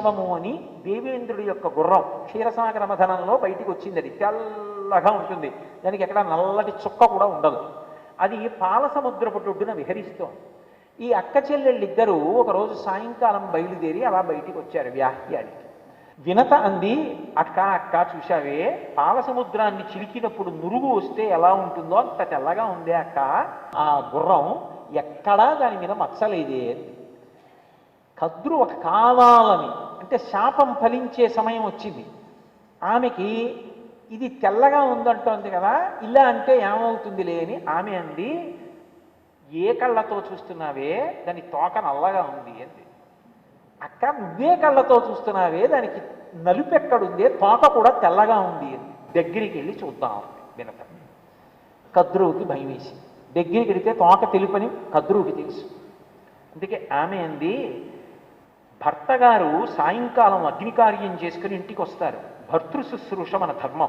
ఒకరోజు అని దేవేంద్రుడి యొక్క గుర్రం క్షీరసాగర మథనంలో బయటికి వచ్చింది అది. తెల్లగా ఉంటుంది. దానికి ఎక్కడ నల్లటి చుక్క కూడా ఉండదు. అది పాల సముద్రపు ఒడ్డున విహరిస్తోంది. ఈ అక్క చెల్లెళ్ళిద్దరూ ఒకరోజు సాయంకాలం బయలుదేరి అలా బయటికి వచ్చారు వ్యాహ్యానికి. వినత అంది అక్క అక్క చూశావే? పాల సముద్రాన్ని చిలికినప్పుడు నురుగు వస్తే ఎలా ఉంటుందో అంత తెల్లగా ఉందే అక్క. ఆ గుర్రం ఎక్కడా దాని మీద మచ్చలేదే అంది ఒక కావాలని అంటే శాపం ఫలించే సమయం వచ్చింది. ఆమెకి ఇది తెల్లగా ఉందంటోంది కదా ఇలా అంటే ఏమవుతుందిలే అని ఆమె అంది ఏ కళ్ళతో చూస్తున్నావే? దాని తోక నల్లగా ఉంది అంది. అక్క నువ్వే కళ్ళతో చూస్తున్నావే? దానికి నలుపెక్కడుందే తోక కూడా తెల్లగా ఉంది అని దగ్గరికి వెళ్ళి చూద్దాం వినత. కద్రువుకి భయం వేసి దగ్గరికి వెళితే తోక తెలుపని కద్రువుకి తెలుసు. అందుకే ఆమె అంది భర్త గారు సాయంకాలం అగ్నికార్యం చేసుకుని ఇంటికి వస్తారు భర్తృ శుశ్రూష మన ధర్మం.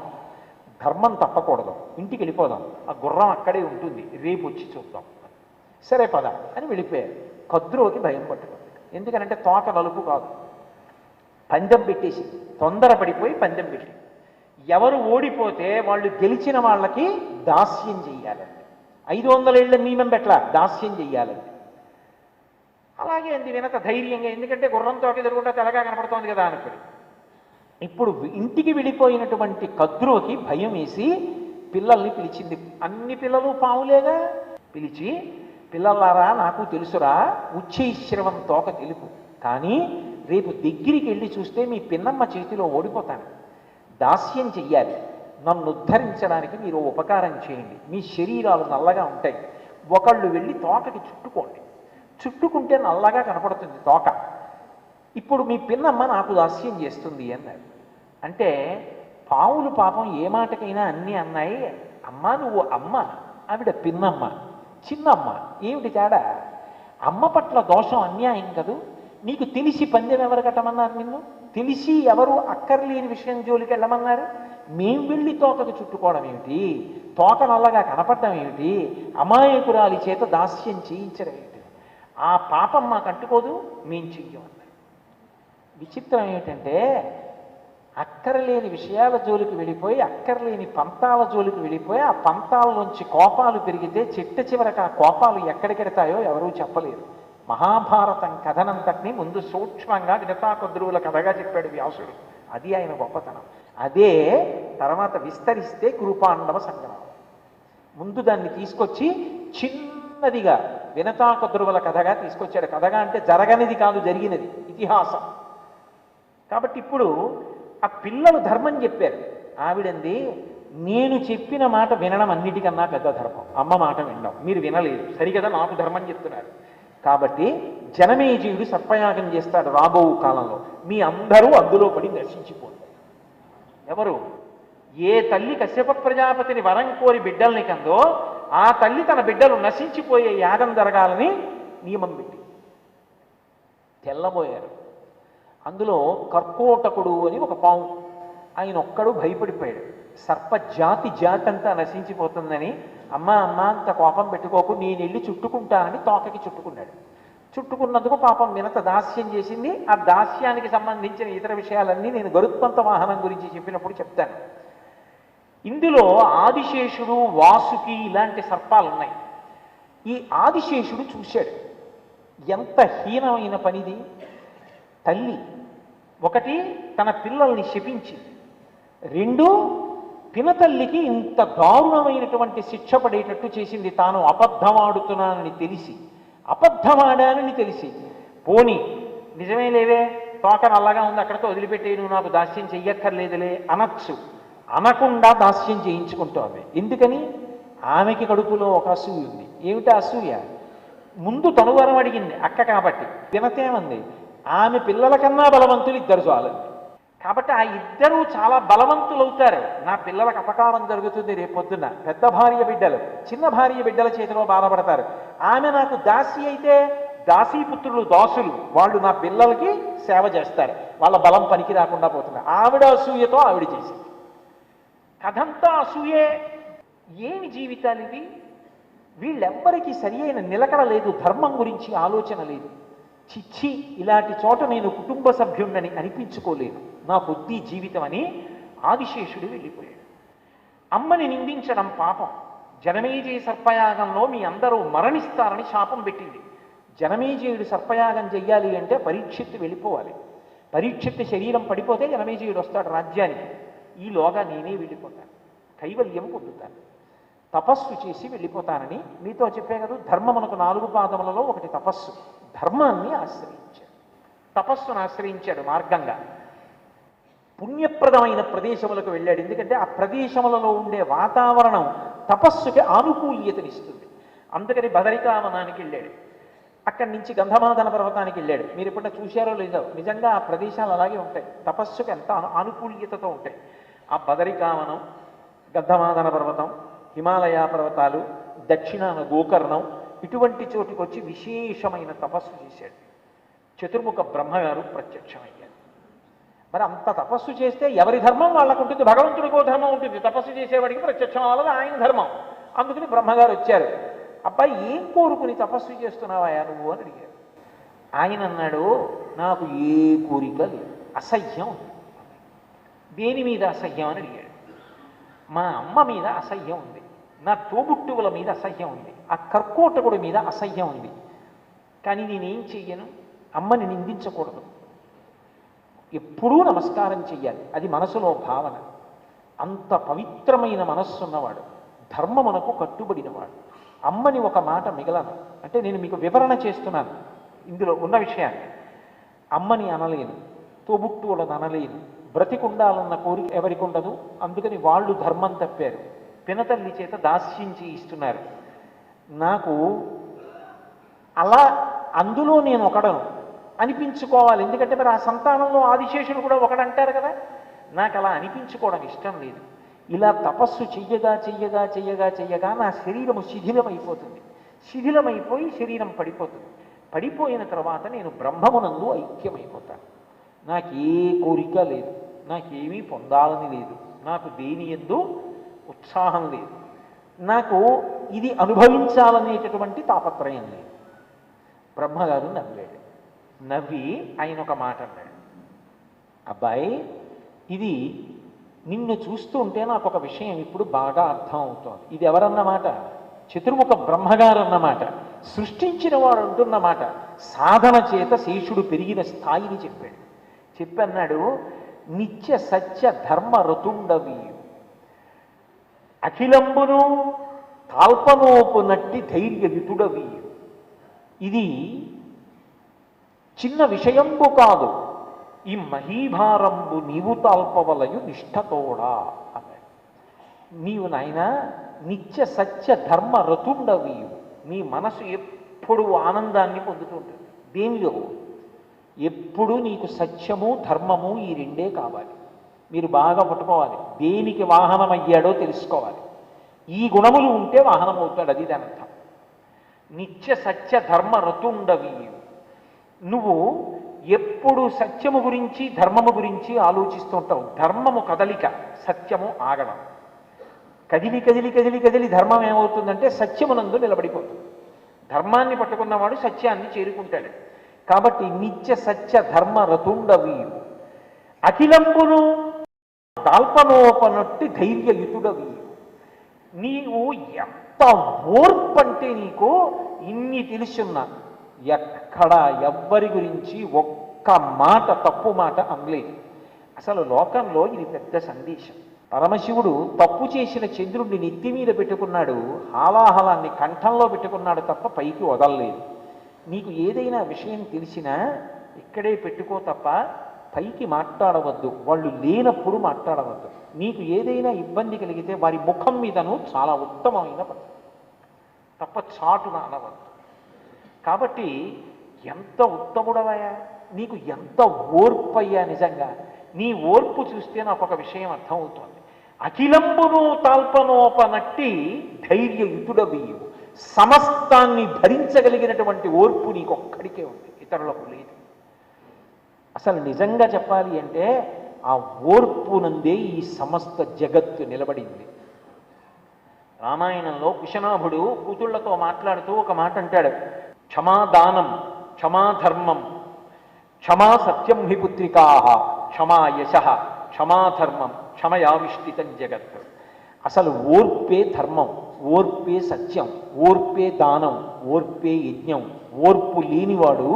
ధర్మం తప్పకూడదు. ఇంటికి వెళ్ళిపోదాం. ఆ గుర్రం అక్కడే ఉంటుంది. రేపు వచ్చి చూద్దాం. సరే పద అని వెళ్ళిపోయారు. కద్రోకి భయం పట్టుకుంది. ఎందుకనంటే తోక నలుపు కాదు. పందెం పెట్టేసి తొందరపడిపోయి పందెం పెట్టి ఎవరు ఓడిపోతే వాళ్ళు గెలిచిన వాళ్ళకి దాస్యం చెయ్యాలండి. ఐదు వందల ఏళ్ళ నియమం పెట్ల దాస్యం చెయ్యాలండి. అలాగే అంది వినత ధైర్యంగా ఎందుకంటే గుర్రంతో ఎదురుకుంటా తెలగా కనపడుతోంది కదా అనుకుని. ఇప్పుడు ఇంటికి వెళ్ళిపోయినటువంటి కద్రుకి భయం వేసి పిల్లల్ని పిలిచింది. అన్ని పిల్లలు పావులేగా? పిలిచి పిల్లలారా నాకు తెలుసురా ఉచ్చైశ్రవం తోక తెలుపు. కానీ రేపు దగ్గరికి వెళ్ళి చూస్తే మీ పిన్నమ్మ చేతిలో ఓడిపోతాను. దాస్యం చెయ్యాలి. నన్ను ఉద్ధరించడానికి మీరు ఉపకారం చేయండి. మీ శరీరాలు నల్లగా ఉంటాయి. ఒకళ్ళు వెళ్ళి తోకకి చుట్టుకోండి. చుట్టుకుంటే నల్లగా కనపడుతుంది తోక. ఇప్పుడు మీ పిన్నమ్మ నాకు దాస్యం చేస్తుంది అన్నాడు అంటే పావులు పాపం ఏ మాటకైనా అన్నీ అన్నాయి. అమ్మ నువ్వు అమ్మ ఆవిడ పిన్నమ్మ చిన్నమ్మ ఏమిటి తేడా? అమ్మ పట్ల దోషం అన్యాయం కదూ? నీకు తెలిసి పందెం ఎవరు కట్టమన్నారు నిన్ను? తెలిసి ఎవరు అక్కర్లేని విషయం జోలికి వెళ్ళమన్నారు? మేం వెళ్ళి తోకకు చుట్టుకోవడం ఏమిటి? తోక నల్లగా కనపడడం ఏమిటి? అమాయకురాలి చేత దాస్యం చేయించడం ఏమిటి? ఆ పాపం మాకు అంటుకోదు మేము చెయ్యం విచిత్రం ఏమిటంటే అక్కరలేని విషయాల జోలికి వెళ్ళిపోయి అక్కర్లేని పంతాల జోలికి వెళ్ళిపోయి ఆ పంతాల నుంచి కోపాలు పెరిగితే చిట్ట చివరకు ఆ కోపాలు ఎక్కడికెడతాయో ఎవరూ చెప్పలేరు. మహాభారతం కథనంతటిని ముందు సూక్ష్మంగా వినతాకొద్రువుల కథగా చెప్పాడు వ్యాసుడు. అది ఆయన గొప్పతనం. అదే తర్వాత విస్తరిస్తే కురుపాండవ సంగ్రహం ముందు దాన్ని తీసుకొచ్చి చిన్నదిగా వినతాకొద్రువుల కథగా తీసుకొచ్చాడు. కథగా అంటే జరగనిది కాదు జరిగినది. ఇతిహాసం. కాబట్టి ఇప్పుడు ఆ పిల్లలు ధర్మం చెప్పారు. ఆవిడంది నేను చెప్పిన మాట వినడం అన్నిటికన్నా పెద్ద ధర్మం. అమ్మ మాట వినడం. మీరు వినలేదు. సరిగదా నాకు ధర్మం చెప్తున్నారు. కాబట్టి జనమేజీయుడు సర్పయాగం చేస్తాడు రాబో కాలంలో. మీ అందరూ అందులో పడి నశించిపోతారు. ఎవరు? ఏ తల్లి కశ్యప ప్రజాపతిని వరం కోరి బిడ్డల్ని కందో ఆ తల్లి తన బిడ్డలు నశించిపోయే యాగం జరగాలని నియమం పెట్టి తెల్లబోయారు. అందులో కర్కోటకుడు అని ఒక పాము. ఆయన ఒక్కడు భయపడిపోయాడు. సర్ప జాతి జాతి అంతా నశించిపోతుందని అమ్మ అమ్మ అంత కోపం పెట్టుకోకు నేను వెళ్ళి చుట్టుకుంటానని తోకకి చుట్టుకున్నాడు. చుట్టుకున్నందుకు పాపం వినత దాస్యం చేసింది. ఆ దాస్యానికి సంబంధించిన ఇతర విషయాలన్నీ నేను గరుత్మంత వాహనం గురించి చెప్పినప్పుడు చెప్తాను. ఇందులో ఆదిశేషుడు వాసుకి ఇలాంటి సర్పాలు ఉన్నాయి ఈ ఆదిశేషుడు చూశాడు. ఎంత హీనమైన పనిది. తల్లి ఒకటి తన పిల్లల్ని శపించింది. రెండు పినతల్లికి ఇంత దారుణమైనటువంటి శిక్ష పడేటట్టు చేసింది తాను అబద్ధమాడుతున్నానని తెలిసి అబద్ధమాడానని తెలిసి పోని నిజమే లేవే తోక నల్లగా ఉంది అక్కడితో వదిలిపెట్టే నువ్వు నాకు దాస్యం చెయ్యక్కర్లేదులే అనొచ్చు. అనకుండా దాస్యం చేయించుకుంటోంది ఎందుకని? ఆమెకి కడుపులో ఒక అసూయ ఉంది. ఏమిటి అసూయ? ముందు తనువరం అడిగింది అక్క కాబట్టి. వినతేమంది? ఆమె పిల్లల కన్నా బలవంతులు ఇద్దరు చాలండి కాబట్టి ఆ ఇద్దరూ చాలా బలవంతులు అవుతారు నా పిల్లలకు అపకారం జరుగుతుంది రేపొద్దున. పెద్ద భార్య బిడ్డలు చిన్న భార్య బిడ్డల చేతిలో బాధపడతారు. ఆమె నాకు దాసి అయితే దాసీపుత్రులు దాసులు వాళ్ళు నా పిల్లలకి సేవ చేస్తారు. వాళ్ళ బలం పనికి రాకుండా పోతున్నారు ఆవిడ అసూయతో ఆవిడ చేసింది. కథంతా అసూయే. ఏమి జీవితాలు ఇవి? వీళ్ళెవ్వరికీ సరి అయిన నిలకడ లేదు ధర్మం గురించి ఆలోచన లేదు. చిచ్చి ఇలాంటి చోట నేను కుటుంబ సభ్యుణ్ణని అనిపించుకోలేదు నా బుద్ధి జీవితం అని ఆదిశేషుడు వెళ్ళిపోయాడు. అమ్మని నిందించడం పాపం. జనమేజయ సర్పయాగంలో మీ అందరూ మరణిస్తారని శాపం పెట్టింది. జనమేజయుడు సర్పయాగం చెయ్యాలి అంటే పరీక్షిత్తు వెళ్ళిపోవాలి. పరీక్షిత్తు శరీరం పడిపోతే జనమేజయుడు వస్తాడు రాజ్యానికి. ఈలోగా నేనే వెళ్ళిపోతాను. కైవల్యం పొందుతాను. తపస్సు చేసి వెళ్ళిపోతానని మీతో చెప్పే కదా ధర్మమునకు నాలుగు పాదములలో ఒకటి తపస్సు. ధర్మాన్ని ఆశ్రయించాడు. తపస్సును ఆశ్రయించాడు మార్గంగా. పుణ్యప్రదమైన ప్రదేశములకు వెళ్ళాడు. ఎందుకంటే ఆ ప్రదేశములలో ఉండే వాతావరణం తపస్సుకి ఆనుకూల్యతనిస్తుంది. అందుకని బదరికావనానికి వెళ్ళాడు. అక్కడి నుంచి గంధమాదన పర్వతానికి వెళ్ళాడు. మీరు ఎప్పుడైనా చూశారో లేదో? నిజంగా ఆ ప్రదేశాలు అలాగే ఉంటాయి. తపస్సుకి ఎంత ఆనుకూల్యతతో ఉంటాయి. ఆ బదరికావనం గద్దమాదన పర్వతం హిమాలయ పర్వతాలు దక్షిణాన గోకర్ణం ఇటువంటి చోటుకొచ్చి విశేషమైన తపస్సు చేశాడు. చతుర్ముఖ బ్రహ్మగారు ప్రత్యక్షమయ్యారు. మరి అంత తపస్సు చేస్తే ఎవరి ధర్మం వాళ్ళకు ఉంటుంది భగవంతుడికో ధర్మం ఉంటుంది. తపస్సు చేసేవాడికి ప్రత్యక్షం అవ్వాలి ఆయన ధర్మం. అందుకని బ్రహ్మగారు వచ్చారు. అబ్బాయి ఏం కోరుకుని తపస్సు చేస్తున్నావా నువ్వు? అని అడిగారు. ఆయన అన్నాడు నాకు ఏ కోరిక లేదు. అసహ్యం ఉంది. దేని మీద అసహ్యం అని అడిగాడు. మా అమ్మ మీద అసహ్యం ఉంది. నా తోబుట్టువుల మీద అసహ్యం ఉంది. ఆ కర్కోటకుడి మీద అసహ్యం ఉంది. కానీ నేనేం చెయ్యను? అమ్మని నిందించకూడదు. ఎప్పుడూ నమస్కారం చెయ్యాలి. అది మనసులో భావన. అంత పవిత్రమైన మనస్సున్నవాడు ధర్మమునకు కట్టుబడినవాడు. అమ్మని ఒక మాట మిగలను. అంటే నేను మీకు వివరణ చేస్తున్నాను. ఇందులో ఉన్న విషయాన్ని. అమ్మని అనలేను. తోబుట్టువులను అనలేను. బ్రతికుండాలన్న కోరిక ఎవరికి ఉండదు అందుకని వాళ్ళు ధర్మం తప్పారు. పినతల్లి చేత దాస్యించి ఇస్తున్నారు. నాకు అలా అందులో నేను ఒకడను. అనిపించుకోవాలి. ఎందుకంటే మరి ఆ సంతానంలో ఆదిశేషుడు కూడా ఒకడంటారు కదా. నాకు అలా అనిపించుకోవడం ఇష్టం లేదు. ఇలా తపస్సు చెయ్యగా చెయ్యగా చెయ్యగా చెయ్యగా నా శరీరము శిథిలమైపోతుంది. శిథిలమైపోయి శరీరం పడిపోతుంది. పడిపోయిన తర్వాత నేను బ్రహ్మమునందు ఐక్యమైపోతాను. నాకు ఏ కోరిక లేదు. నాకేమీ పొందాలని లేదు. నాకు దేని ఎందు ఉత్సాహం లేదు. నాకు ఇది అనుభవించాలనేటటువంటి తాపత్రయం లేదు. బ్రహ్మగారు నవ్వాడు. నవ్వి ఆయన ఒక మాట అన్నాడు. అబ్బాయి ఇది నిన్ను చూస్తుంటే నాకు ఒక విషయం ఇప్పుడు బాగా అర్థం అవుతోంది ఇది ఎవరన్నమాట చతుర్ముఖ బ్రహ్మగారు అన్నమాట సృష్టించిన వాడు అంటున్నమాట సాధన చేత శేషుడు పెరిగిన స్థాయిని చెప్పాడు. చెప్పన్నాడు నిత్య సత్య ధర్మ రతుండవీయు అఖిలంబును తాల్పనోపు నట్టి ధైర్య వితుడవీయు ఇది చిన్న విషయంబు కాదు ఈ మహీభారంబు నీవు తాల్పవలయు నిష్ఠతోడా అన్నాడు నీవు నాయన నిత్య సత్య ధర్మ రతుండవీయు నీ మనసు ఎప్పుడు ఆనందాన్ని పొందుతుంటుంది. దేనిలో? ఎప్పుడు నీకు సత్యము ధర్మము ఈ రెండే కావాలి. మీరు బాగా పట్టుకోవాలి. దేనికి వాహనం అయ్యాడో తెలుసుకోవాలి. ఈ గుణములు ఉంటే వాహనం అవుతాడు అది దాని అర్థం. నిత్య సత్య ధర్మ రతుండవి. నువ్వు ఎప్పుడు సత్యము గురించి ధర్మము గురించి ఆలోచిస్తూ ఉంటావు ధర్మము కదలిక సత్యము ఆగడం. కదిలి కదిలి కదిలి కదిలి ధర్మం ఏమవుతుందంటే సత్యమునందు నిలబడిపోతుంది. ధర్మాన్ని పట్టుకున్నవాడు సత్యాన్ని చేరుకుంటాడు. కాబట్టి నిత్య సత్య ధర్మ రతుండవీయు అఖిలంబును దాల్పనోపనట్టి ధైర్యయుతుడవీయు నీవు ఎంత ఓర్పంటే నీకు ఇన్ని తెలుసున్నా. ఎక్కడ ఎవ్వరి గురించి ఒక్క మాట తప్పు మాట అనలేదు. అసలు లోకంలో ఇది పెద్ద సందేశం. పరమశివుడు తప్పు చేసిన చంద్రుడిని నెత్తి మీద పెట్టుకున్నాడు. హాలాహలాన్ని కంఠంలో పెట్టుకున్నాడు తప్ప పైకి వదలలేదు. నీకు ఏదైనా విషయం తెలిసినా ఇక్కడే పెట్టుకో తప్ప పైకి మాట్లాడవద్దు. వాళ్ళు లేనప్పుడు మాట్లాడవద్దు. నీకు ఏదైనా ఇబ్బంది కలిగితే వారి ముఖం మీదను చాలా ఉత్తమమైన పద్ధతి తప్ప చాటున అనవద్దు. కాబట్టి ఎంత ఉత్తముడవయ్యా? నీకు ఎంత ఓర్పు అయ్యా నిజంగా? నీ ఓర్పు చూస్తే నాకు ఒక విషయం అర్థమవుతోంది. అఖిలంబును తాల్పనోపనట్టి ధైర్యయుతుడవీయు సమస్తాన్ని భరించగలిగినటువంటి ఓర్పు నీకొక్కడికే ఉంది ఇతరులకు లేదు. అసలు నిజంగా చెప్పాలి అంటే ఆ ఓర్పునందే ఈ సమస్త జగత్తు నిలబడింది. రామాయణంలో కుశనాభుడు కూతుళ్ళతో మాట్లాడుతూ ఒక మాట అంటాడు. క్షమాదానం క్షమాధర్మం క్షమా సత్యం హి పుత్రికా క్షమా యశ క్షమాధర్మం క్షమయావిష్టితం జగత్. అసలు ఓర్పే ధర్మం. ఓర్పే సత్యం ఓర్పే దానం ఓర్పే యజ్ఞం ఓర్పు లేనివాడు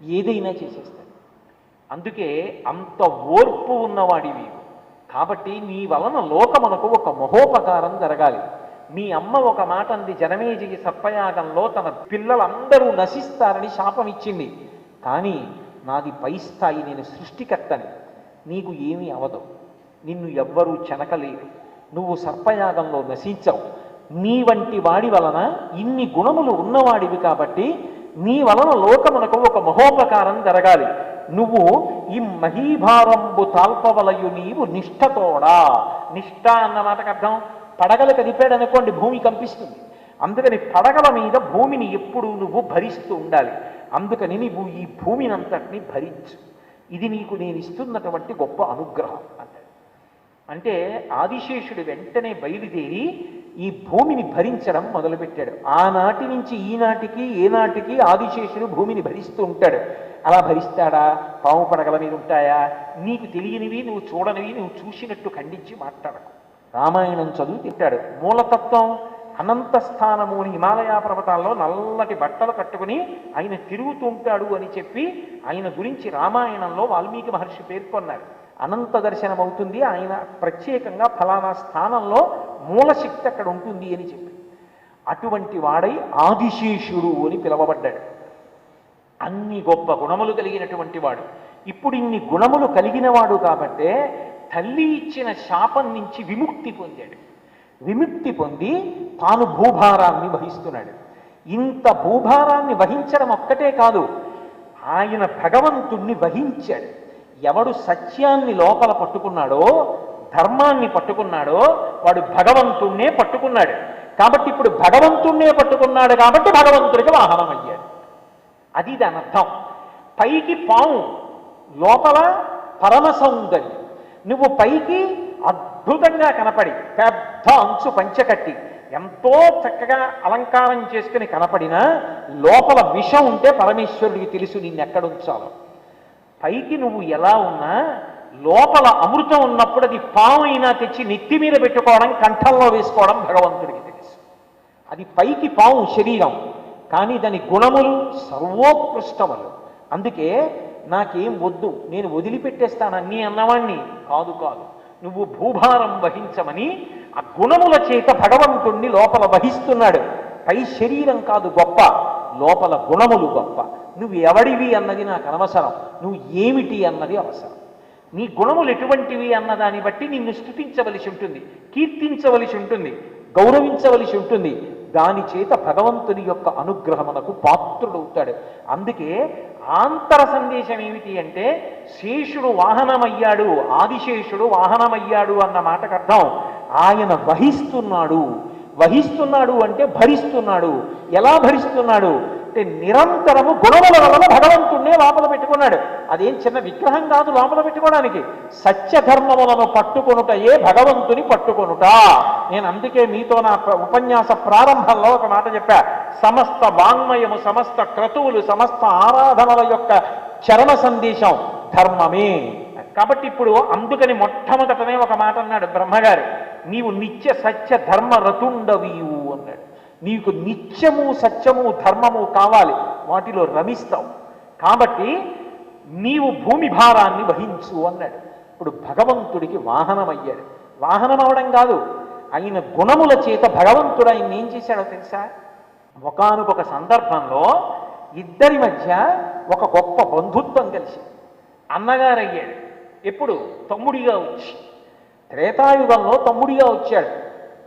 ఏదైనా చేసేస్తాడు. అందుకే అంత ఓర్పు ఉన్నవాడివి. కాబట్టి నీ వలన లోకమునకు ఒక మహోపకారం జరగాలి. మీ అమ్మ ఒక మాట అంది జనమేజయ సర్పయాగంలో తన పిల్లలందరూ నశిస్తారని శాపం ఇచ్చింది కానీ నాది పై స్థాయి నేను సృష్టికర్తని. నీకు ఏమీ అవదు. నిన్ను ఎవ్వరూ చెనకలేరు. నువ్వు సర్పయాగంలో నశించవు. నీ వంటి వాడి వలన ఇన్ని గుణములు ఉన్నవాడివి కాబట్టి నీ వలన లోకమునకు ఒక మహోపకారం జరగాలి. నువ్వు ఈ మహీభారంబు తాల్పవలయు నీవు నిష్ఠతోడా? నిష్ఠ అన్న మాటకు అర్థం? పడగలు కదిపాడనుకోండి భూమి కంపిస్తుంది. అందుకని పడగల మీద భూమిని ఎప్పుడు నువ్వు భరిస్తూ ఉండాలి. అందుకని నువ్వు ఈ భూమిని అంతటిని భరించు. ఇది నీకు నేను ఇస్తున్నటువంటి గొప్ప అనుగ్రహం అంటే ఆదిశేషుడు వెంటనే బయలుదేరి ఈ భూమిని భరించడం మొదలుపెట్టాడు. ఆనాటి నుంచి ఈనాటికి ఏనాటికి ఆదిశేషుడు భూమిని భరిస్తూ ఉంటాడు. అలా భరిస్తాడా? పాము పడగల మీద ఉంటాయా? నీకు తెలియనివి నువ్వు చూడనివి నువ్వు చూసినట్టు ఖండించి మాట్లాడకు. రామాయణం చదువు తిట్టాడు మూలతత్వం అనంత స్థానము హిమాలయ పర్వతాల్లో నల్లటి బట్టలు కట్టుకుని ఆయన తిరుగుతుంటాడు అని చెప్పి ఆయన గురించి రామాయణంలో వాల్మీకి మహర్షి పేర్కొన్నారు. అనంత దర్శనం అవుతుంది. ఆయన ప్రత్యేకంగా ఫలానా స్థానంలో మూలశక్తి అక్కడ ఉంటుంది అని చెప్పి. అటువంటి వాడై ఆదిశేషుడు అని పిలవబడ్డాడు. అన్ని గొప్ప గుణములు కలిగినటువంటి వాడు. ఇప్పుడు ఇన్ని గుణములు కలిగిన వాడు కాబట్టే తల్లి ఇచ్చిన శాపం నుంచి విముక్తి పొందాడు. విముక్తి పొంది తాను భూభారాన్ని వహిస్తున్నాడు. ఇంత భూభారాన్ని వహించడం ఒక్కటే కాదు ఆయన భగవంతుణ్ణి వహించాడు. ఎవడు సత్యాన్ని లోపల పట్టుకున్నాడో ధర్మాన్ని పట్టుకున్నాడో వాడు భగవంతుణ్ణే పట్టుకున్నాడు. కాబట్టి ఇప్పుడు భగవంతుణ్ణే పట్టుకున్నాడు కాబట్టి భగవంతుడికి వాహనం అయ్యాడు. అది దాని అర్థం. పైకి పాము లోపల పరమ సౌందర్యం. నువ్వు పైకి అద్భుతంగా కనపడి పెద్ద అంచు పంచకట్టి ఎంతో చక్కగా అలంకారం చేసుకుని కనపడినా లోపల విషం ఉంటే పరమేశ్వరుడికి తెలుసు నిన్ను ఎక్కడ ఉంచాలో. పైకి నువ్వు ఎలా ఉన్నా లోపల అమృతం ఉన్నప్పుడు అది పాము అయినా తెచ్చి నెత్తి మీద పెట్టుకోవడం కంఠంలో వేసుకోవడం భగవంతుడికి తెలుసు. అది పైకి పాము శరీరం కానీ దాని గుణములు సర్వోత్కృష్టములు. అందుకే నాకేం వద్దు నేను వదిలిపెట్టేస్తాను అన్నీ అన్నవాణ్ణి. కాదు కాదు. నువ్వు భూభారం వహించమని ఆ గుణముల చేత భగవంతుణ్ణి లోపల వహిస్తున్నాడు. పై శరీరం కాదు గొప్ప. లోపల గుణములు గొప్ప. నువ్వు ఎవడివి అన్నది నాకు అనవసరం. నువ్వు ఏమిటి అన్నది అవసరం. నీ గుణములు ఎటువంటివి అన్న దాన్ని బట్టి నిన్ను స్థుతించవలసి ఉంటుంది కీర్తించవలసి ఉంటుంది గౌరవించవలసి ఉంటుంది. దాని చేత భగవంతుని యొక్క అనుగ్రహమునకు పాత్రుడవుతాడు. అందుకే ఆంతర సందేశం ఏమిటి అంటే శేషుడు వాహనమయ్యాడు ఆదిశేషుడు వాహనమయ్యాడు అన్న మాటకు అర్థం ఆయన వహిస్తున్నాడు. వహిస్తున్నాడు అంటే భరిస్తున్నాడు. ఎలా భరిస్తున్నాడు? అంటే నిరంతరము గుణముల వలన భగవంతుణ్ణే లోపల పెట్టుకున్నాడు. అదేం చిన్న విగ్రహం కాదు లోపల పెట్టుకోవడానికి. సత్యధర్మములను పట్టుకొనుటయే భగవంతుని పట్టుకొనుట. నేను అందుకే మీతో నా ఉపన్యాస ప్రారంభంలో ఒక మాట చెప్పా. సమస్త వాంగ్మయము సమస్త క్రతువులు సమస్త ఆరాధనల యొక్క చరణ సందేశం ధర్మమే. కాబట్టి ఇప్పుడు అందుకని మొట్టమొదటనే ఒక మాట అన్నాడు బ్రహ్మగారు. నీవు నిత్య సత్య ధర్మ రతుండవీవు అన్నాడు. నీకు నిత్యము సత్యము ధర్మము కావాలి వాటిలో రమిస్తావు. కాబట్టి నీవు భూమి భారాన్ని వహించు అన్నాడు. ఇప్పుడు భగవంతుడికి వాహనం అయ్యాడు వాహనం అవడం కాదు ఆయన గుణముల చేత భగవంతుడు ఆయన ఏం చేశాడో తెలుసా? ఒకనొక సందర్భంలో ఇద్దరి మధ్య ఒక గొప్ప బంధుత్వం కలిసి అన్నగారయ్యాడు. ఎప్పుడు? తమ్ముడిగా వచ్చి. త్రేతాయుగంలో తమ్ముడిగా వచ్చాడు.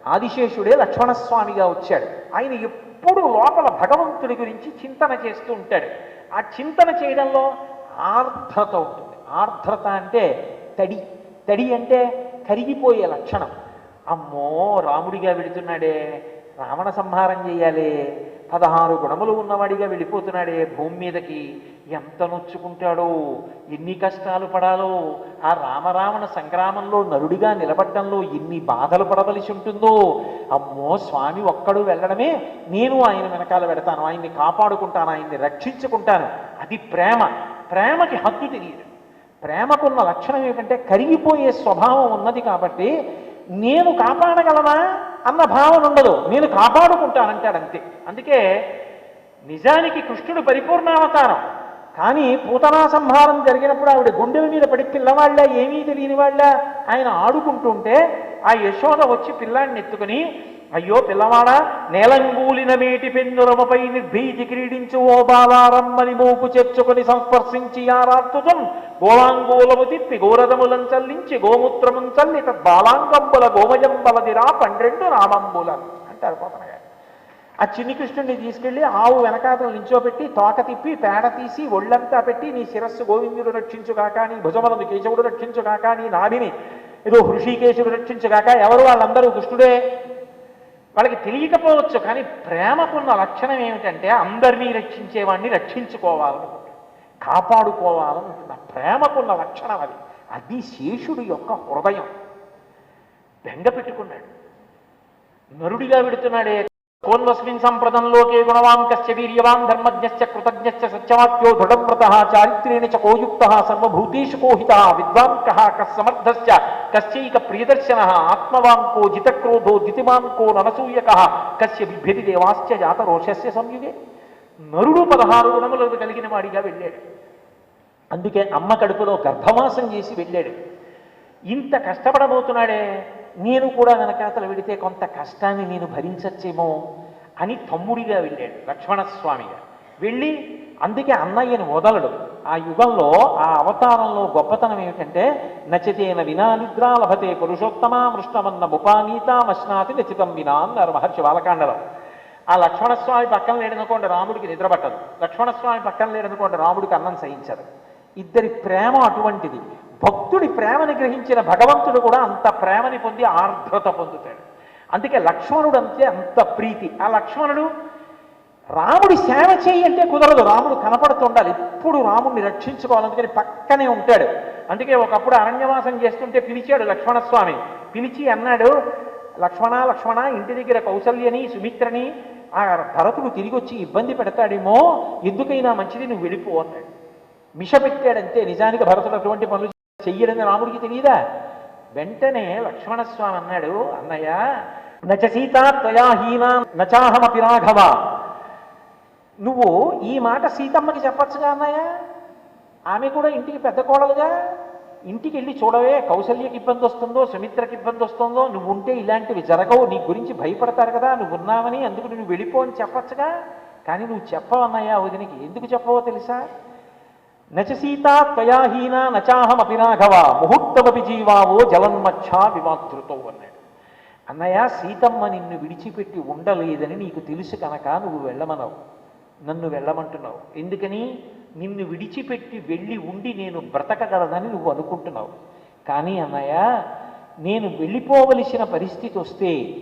ఆదిశేషుడే లక్ష్మణస్వామిగా వచ్చాడు. ఆయన ఎప్పుడు లోపల భగవంతుడి గురించి చింతన చేస్తూ ఉంటాడు. ఆ చింతన చేయడంలో ఆర్ద్రత ఉంటుంది. ఆర్ద్రత అంటే తడి. తడి అంటే కరిగిపోయే లక్షణం. అమ్మో రాముడిగా వెడుతున్నాడే రావణ సంహారం చేయాలి. పదహారు గుణములు ఉన్నవాడిగా వెళ్ళిపోతున్నాడే. భూమి మీదకి ఎంత నొచ్చుకుంటాడో ఎన్ని కష్టాలు పడాలో ఆ రామరావణ సంగ్రామంలో నరుడిగా నిలబడ్డంలో ఎన్ని బాధలు పడవలసి ఉంటుందో అమ్మో స్వామి ఒక్కడు వెళ్ళడమే నేను ఆయన వెనకాల పెడతాను ఆయన్ని కాపాడుకుంటాను ఆయన్ని రక్షించుకుంటాను. అది ప్రేమ. ప్రేమకి హద్దు తెలియదు. ప్రేమకున్న లక్షణం ఏమిటంటే కరిగిపోయే స్వభావం ఉన్నది కాబట్టి నేను కాపాడగలనా అన్న భావన ఉండదు. నేను కాపాడుకుంటానంటాడు అంతే అందుకే నిజానికి కృష్ణుడు పరిపూర్ణావతారం. కానీ పూతనా సంహారం జరిగినప్పుడు ఆవిడ గుండెల మీద పడి పిల్లవాళ్ళ ఏమీ తెలియని వాళ్ళ ఆయన ఆడుకుంటుంటే ఆ యశోద వచ్చి పిల్లాడిని ఎత్తుకుని అయ్యో పిల్లవాడా నేలంగూలిన మేటి పెన్నురమపై నిర్భీతి క్రీడించు ఓ బాలారమ్మని మూపు చేర్చుకొని సంస్పర్శించి ఆరార్తుతం. గోళాంగూలము తిప్పి గోరదములం చల్లించి గోమూత్రముం చల్లి బాలాంగంబుల గోమయంబలదిరా పన్నెండు రామంబుల అంటారు పోతన ఆ చిన్ని కృష్ణుడిని తీసుకెళ్ళి ఆవు వెనకాతను నించోబెట్టి తోక తిప్పి పేడ తీసి ఒళ్ళంతా పెట్టి నీ శిరస్సు గోవిందుడు రక్షించుగాక నీ భుజములను కేశవుడు రక్షించుగాక నీ నాభిని ఏదో హృషికేశుడు రక్షించుగాక ఎవరు వాళ్ళందరూ కృష్ణుడే వాళ్ళకి తెలియకపోవచ్చు కానీ ప్రేమకున్న లక్షణం ఏమిటంటే అందరినీ రక్షించేవాడిని రక్షించుకోవాలనుకుంటుంది కాపాడుకోవాలనుకుంటుంది ఆ ప్రేమకున్న లక్షణం అది. అది శేషుడు యొక్క హృదయం. బెంగ పెట్టుకున్నాడు. నరుడిగా విడుతున్నాడే కోన్వస్మిన్ సంప్రదంలోకే గుణవాన్ కశ్చ వీర్యవాన్ ధర్మజ్ఞశ్చ కృతజ్ఞశ్చ సత్యవాక్యో దృఢవ్రత చారిత్రేణ చ కోయుక్త సర్వభూతేషు కోహిత విద్వాన్ కః కస్సమర్థశ్చ కశ్చైక ప్రియదర్శన ఆత్మవాన్ కో జితక్రోధో దితిమాన్ కో ననసూయక కశ్య బిభ్యతి దేవాశ్చ జాత రోషస్య సంయుగే నరుడు పదహారు గుణములకు కలిగిన వాడిగా వెళ్ళాడు. అందుకే అమ్మ కడుపులో గర్భవాసం చేసి వెళ్ళాడు. ఇంత కష్టపడబోతున్నాడే నేను కూడా వెనకాతలు వెడితే కొంత కష్టాన్ని నేను భరించచ్చేమో అని తమ్ముడిగా వెళ్ళాడు లక్ష్మణస్వామిగా. వెళ్ళి అందుకే అన్నయ్యని వదలడు. ఆ యుగంలో ఆ అవతారంలో గొప్పతనం ఏమిటంటే నచితేన వినా నిద్రా లభతే పురుషోత్తమ మృష్ణమన్న ముపానీత మశ్నాతి నచితం వినా అన్నారు మహర్షి బాలకాండలో. ఆ లక్ష్మణస్వామి పక్కన లేడనుకోండి రాముడికి నిద్ర పట్టదు లక్ష్మణస్వామి పక్కన లేడనుకోండి రాముడికి అన్నం సహించదు ఇద్దరి ప్రేమ అటువంటిది. భక్తుడి ప్రేమని గ్రహించిన భగవంతుడు కూడా అంత ప్రేమని పొంది ఆర్ద్రత పొందుతాడు. అందుకే లక్ష్మణుడు అంతే అంత ప్రీతి. ఆ లక్ష్మణుడు రాముడి సేవ చేయి అంటే కుదరదు. రాముడు కనపడుతుండాలి. ఎప్పుడు రాముడిని రక్షించుకోవాలి. అందుకని పక్కనే ఉంటాడు. అందుకే ఒకప్పుడు అరణ్యవాసం చేస్తుంటే పిలిచాడు లక్ష్మణస్వామి. పిలిచి అన్నాడు లక్ష్మణ లక్ష్మణ ఇంటి దగ్గర కౌసల్యని సుమిత్రని ఆ భరతుడు తిరిగి వచ్చి ఇబ్బంది పెడతాడేమో ఎందుకైనా మంచిది నువ్వు వెళ్ళిపో అన్నాడు. మిష పెట్టాడంతే నిజానికి భరతుడు అటువంటి పనులు చెయ్యడని రాముడికి తెలియదా వెంటనే లక్ష్మణస్వామి అన్నాడు అన్నయ్య నచ సీతా త్వయా హీనా నచాహమపి రాఘవ. నువ్వు ఈ మాట సీతమ్మకి చెప్పచ్చుగా అన్నయ్య? ఆమె కూడా ఇంటికి పెద్ద కోడలుగా? ఇంటికి వెళ్ళి చూడవే కౌశల్యకి ఇబ్బంది వస్తుందో సుమిత్రకి ఇబ్బంది వస్తుందో నువ్వు ఉంటే ఇలాంటివి జరగవు నీ గురించి భయపడతారు కదా నువ్వు ఉన్నావని అందుకు నువ్వు వెళ్ళిపో అని చెప్పచ్చుగా? కానీ నువ్వు చెప్పవన్నయ్యా వదినికి ఎందుకు చెప్పవో తెలుసా? నచ సీతా త్వయాహీన నచాహం అపిరాఘవ ముహూర్తమపి జీవావో జలన్మచ్చా వివాతృతో అన్నాడు. అన్నయ్య సీతమ్మ నిన్ను విడిచిపెట్టి ఉండలేదని నీకు తెలుసు కనుక నువ్వు వెళ్ళమనవు. నన్ను వెళ్ళమంటున్నావు. ఎందుకని? నిన్ను విడిచిపెట్టి వెళ్ళి ఉండి నేను బ్రతకగలదని నువ్వు అనుకుంటున్నావు. కానీ అన్నయ్య నేను వెళ్ళిపోవలసిన పరిస్థితి వస్తే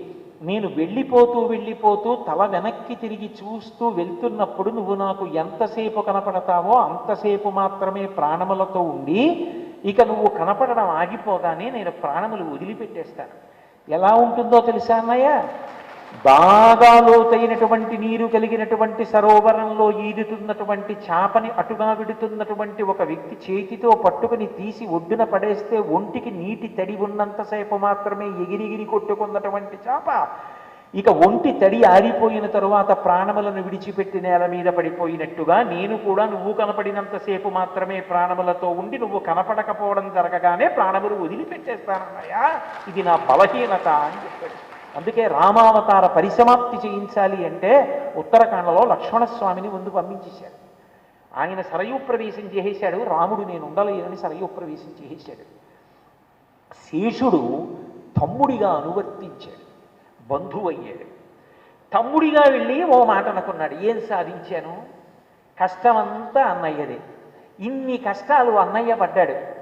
నేను వెళ్ళిపోతూ వెళ్ళిపోతూ తల వెనక్కి తిరిగి చూస్తూ వెళ్తున్నప్పుడు నువ్వు నాకు ఎంతసేపు కనపడతావో అంతసేపు మాత్రమే ప్రాణములతో ఉండి ఇక నువ్వు కనపడడం ఆగిపోగానే నేను ప్రాణములు వదిలిపెట్టేస్తాను. ఎలా ఉంటుందో తెలుసా అన్నయ్య? బాగా లోతైనటువంటి నీరు కలిగినటువంటి సరోవరంలో ఈదుతున్నటువంటి చాపని అటుగా విడుతున్నటువంటి ఒక వ్యక్తి చేతితో పట్టుకుని తీసి ఒడ్డున పడేస్తే ఒంటికి నీటి తడి ఉన్నంతసేపు మాత్రమే ఎగిరిగిరి కొట్టుకున్నటువంటి చేప. ఇక ఒంటి తడి ఆరిపోయిన తరువాత ప్రాణములను విడిచిపెట్టి నేల మీద పడిపోయినట్టుగా నేను కూడా నువ్వు కనపడినంతసేపు మాత్రమే ప్రాణములతో ఉండి నువ్వు కనపడకపోవడం జరగగానే ప్రాణములు వదిలిపెట్టేస్తానన్నయ్యా. ఇది నా బలహీనత అని చెప్పాడు. అందుకే రామావతార పరిసమాప్తి చేయించాలి అంటే ఉత్తరాఖండలో లక్ష్మణస్వామిని ముందు పంపించేశాడు. ఆయన సరయూ ప్రవేశం చేసేశాడు. రాముడు నేను ఉండలేనని సరయూ ప్రవేశం చేసేశాడు. శేషుడు తమ్ముడిగా అనువర్తించాడు. బంధువయ్యాడు. తమ్ముడిగా వెళ్ళి ఓ మాట అనుకున్నాడు. ఏం సాధించాను? కష్టమంతా అన్నయ్యదే. ఇన్ని కష్టాలు అన్నయ్య పడ్డాడు.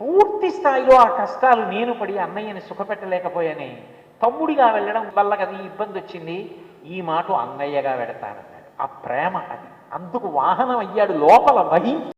పూర్తి స్థాయిలో ఆ కష్టాలు నేను పడి అన్నయ్యని సుఖపెట్టలేకపోయానే. తమ్ముడిగా వెళ్ళడం వల్ల కదా ఈ ఇబ్బంది వచ్చింది? ఈ మాట అన్నయ్యగా పెడతానన్నాడు. ఆ ప్రేమ అది. అందుకు వాహనం అయ్యాడు లోపల వహించి